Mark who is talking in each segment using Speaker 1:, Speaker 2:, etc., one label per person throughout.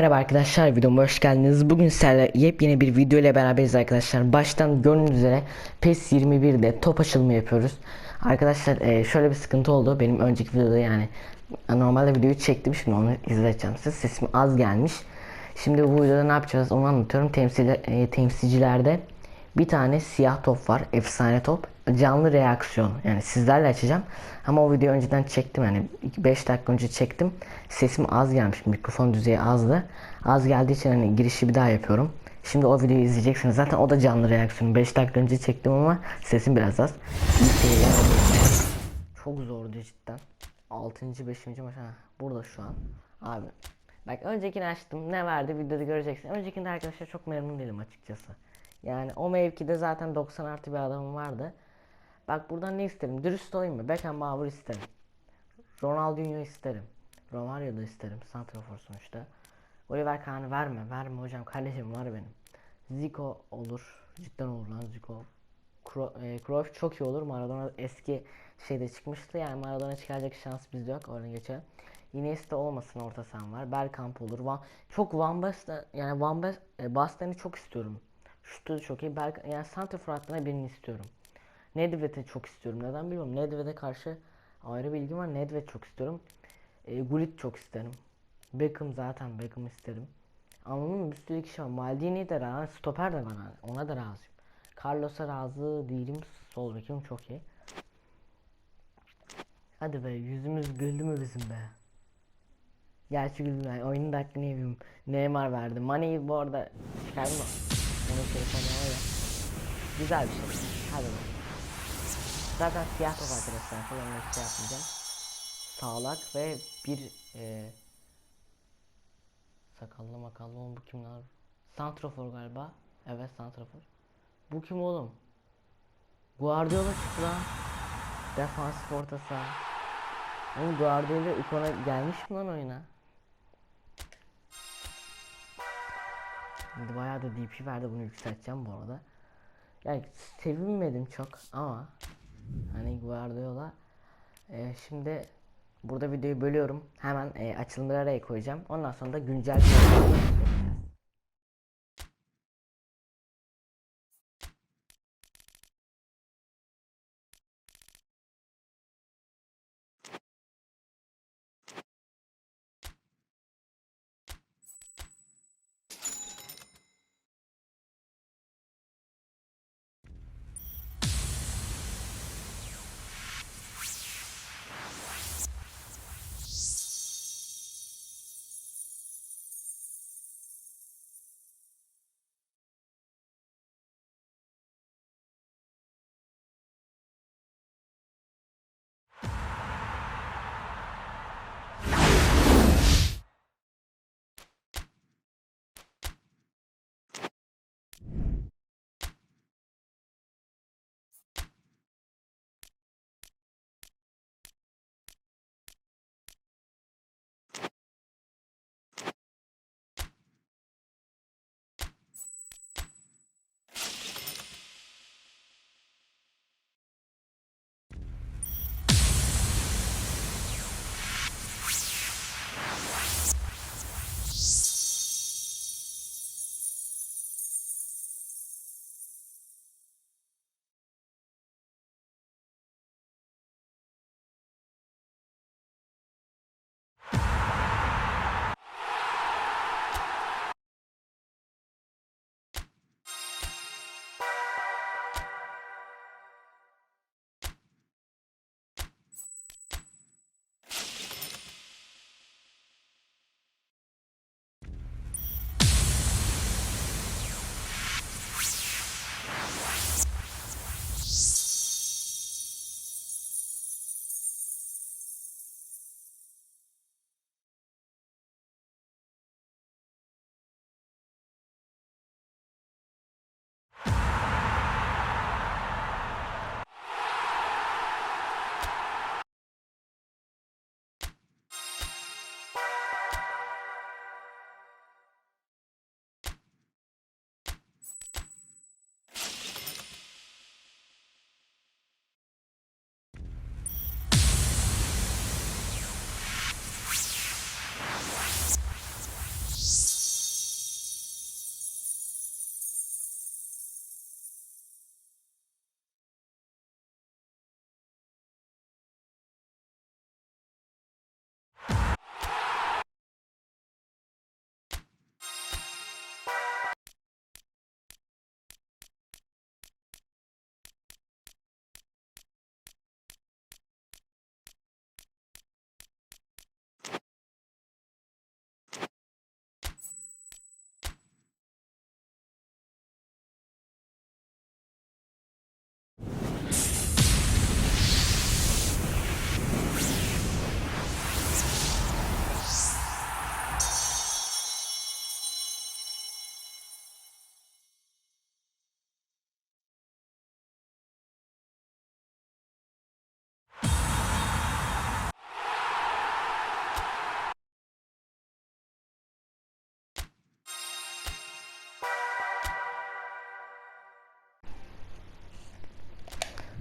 Speaker 1: Merhaba arkadaşlar videoma hoş geldiniz. Bugün sizlerle yepyeni bir video ile beraberiz arkadaşlar. Baştan gördüğünüz üzere PES 21'de top açılımı yapıyoruz. Arkadaşlar e, şöyle bir sıkıntı oldu. Benim önceki videoda yani normalde videoyu çektim şimdi onu izleteceğim size. Sesim az gelmiş. Şimdi bu videoda ne yapacağız onu anlatıyorum. Temsil, e, temsilcilerde bir tane siyah top var. Efsane top. Canlı reaksiyon. Yani sizlerle açacağım. Ama o videoyu önceden çektim. Yani 5 dakika önce çektim. Sesim az gelmiş. Mikrofon düzeyi azdı. Az geldiği için hani girişi bir daha yapıyorum. Şimdi o videoyu izleyeceksiniz. Zaten o da canlı reaksiyon. 5 dakika önce çektim ama sesim biraz az. Çok zordu cidden. 6. 5. maç. Ha, burada şu an. Abi. Bak öncekini açtım. Ne verdi videoda göreceksin. Öncekinde arkadaşlar çok memnun değilim açıkçası. Yani o mevkide zaten 90 artı bir adamım vardı. Bak buradan ne isterim? Dürüst olayım mı? Beckenbauer isterim. Ronaldinho isterim. Romario da isterim. Santrafor sonuçta. Oliver Kahn'ı verme. Verme hocam. Kalecim var benim. Zico olur. Cidden olur lan Zico. Kro e, çok iyi olur. Maradona eski şeyde çıkmıştı. Yani Maradona çıkaracak şans bizde yok. Oradan geçelim. Iniesta olmasın orta sahan var. Bergkamp olur. Van, çok Van Basten yani Van e, Basten'i çok istiyorum. Şutu çok iyi. Berg, yani Santrafor hattına birini istiyorum. Nedved'i çok istiyorum. Neden bilmiyorum. Nedved'e karşı ayrı bilgim var. Nedved çok istiyorum. E, Gullit çok isterim. Beckham zaten Beckham isterim. Anladın mı? Bir sürü kişi var. Maldini de razı. Stoper de var. yani. Ona da razıyım. Carlos'a razı değilim. Sol bekim çok iyi. Hadi be yüzümüz güldü mü bizim be? Gerçi güldüm yani oyunun da hakkını yemeyeyim. Neymar verdi. Mane'yi bu arada çıkardım mı? Onun telefonu öyle. Güzel bir şey. Hadi bakalım. Zaten siyah top arkadaşlar falan şey yapmayacağım. Sağlak ve bir e, sakallı makallı oğlum bu kim lan? Santrafor galiba. Evet Santrafor. Bu kim oğlum? Guardiola çıktı lan. Defansif orta. Oğlum Guardiola ikona gelmiş mi lan oyuna? Şimdi bayağı da DP verdi bunu yükselteceğim bu arada. Yani sevinmedim çok ama hani Guardiola e, şimdi burada videoyu bölüyorum. Hemen e, açılımları araya koyacağım. Ondan sonra da güncel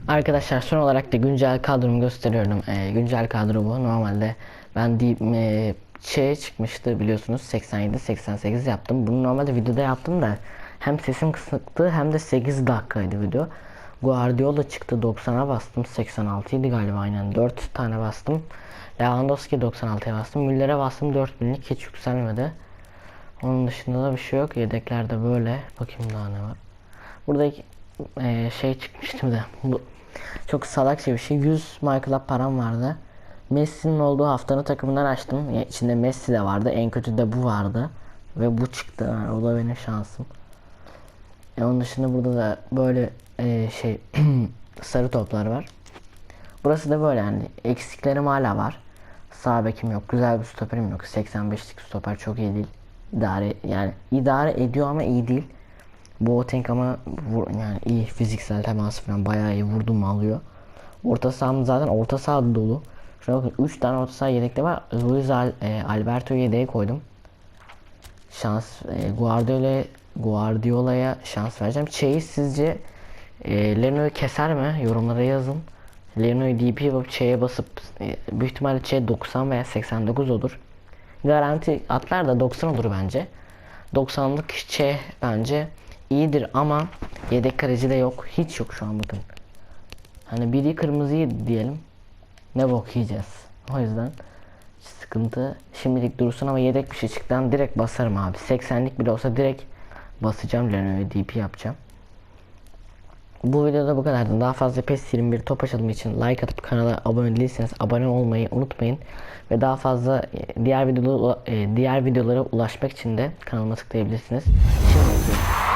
Speaker 1: Arkadaşlar son olarak da güncel kadromu gösteriyorum. Ee, güncel kadro bu. Normalde ben deyip e, çıkmıştı biliyorsunuz 87 88 yaptım. Bunu normalde videoda yaptım da hem sesim kısıktı hem de 8 dakikaydı video. Guardiola çıktı 90'a bastım 86 idi galiba aynen 4 tane bastım. Lewandowski 96'ya bastım. Müller'e bastım 4000'lik hiç yükselmedi. Onun dışında da bir şey yok. Yedeklerde böyle. Bakayım daha ne var. Burada eee, şey çıkmıştı bir de. Bu çok salakça bir şey. 100 Michael'a param vardı. Messi'nin olduğu haftanın takımından açtım. Ya içinde Messi de vardı. En kötü de bu vardı. Ve bu çıktı. Yani o da benim şansım. E onun dışında burada da böyle eee, şey sarı toplar var. Burası da böyle yani eksiklerim hala var. Sağ bekim yok, güzel bir stoperim yok. 85'lik stoper çok iyi değil. İdare yani idare ediyor ama iyi değil. Boateng ama vur, yani iyi fiziksel teması falan bayağı iyi vurdum mu alıyor. Orta saham zaten orta saha dolu. Şuna bakın 3 tane orta saha yedekte var. Luis Al, e, Alberto'yu yedeğe koydum. Şans e, Guardiola Guardiola'ya şans vereceğim. Çeyi sizce e, Leno'yu keser mi? Yorumlara yazın. Leno'yu DP yapıp Ç'ye basıp e, büyük ihtimalle Ç 90 veya 89 olur. Garanti atlar da 90 olur bence. 90'lık Ç bence iyidir ama yedek kaleci de yok. Hiç yok şu an bakın. Hani biri kırmızıyı diyelim. Ne bok yiyeceğiz. O yüzden sıkıntı şimdilik dursun ama yedek bir şey çıktan direkt basarım abi. 80'lik bile olsa direkt basacağım Leno'ya DP yapacağım. Bu videoda bu kadardı. Daha fazla PES 21 top açılımı için like atıp kanala abone değilseniz abone olmayı unutmayın. Ve daha fazla e, diğer videolara, e, diğer videolara ulaşmak için de kanalıma tıklayabilirsiniz. Şimdi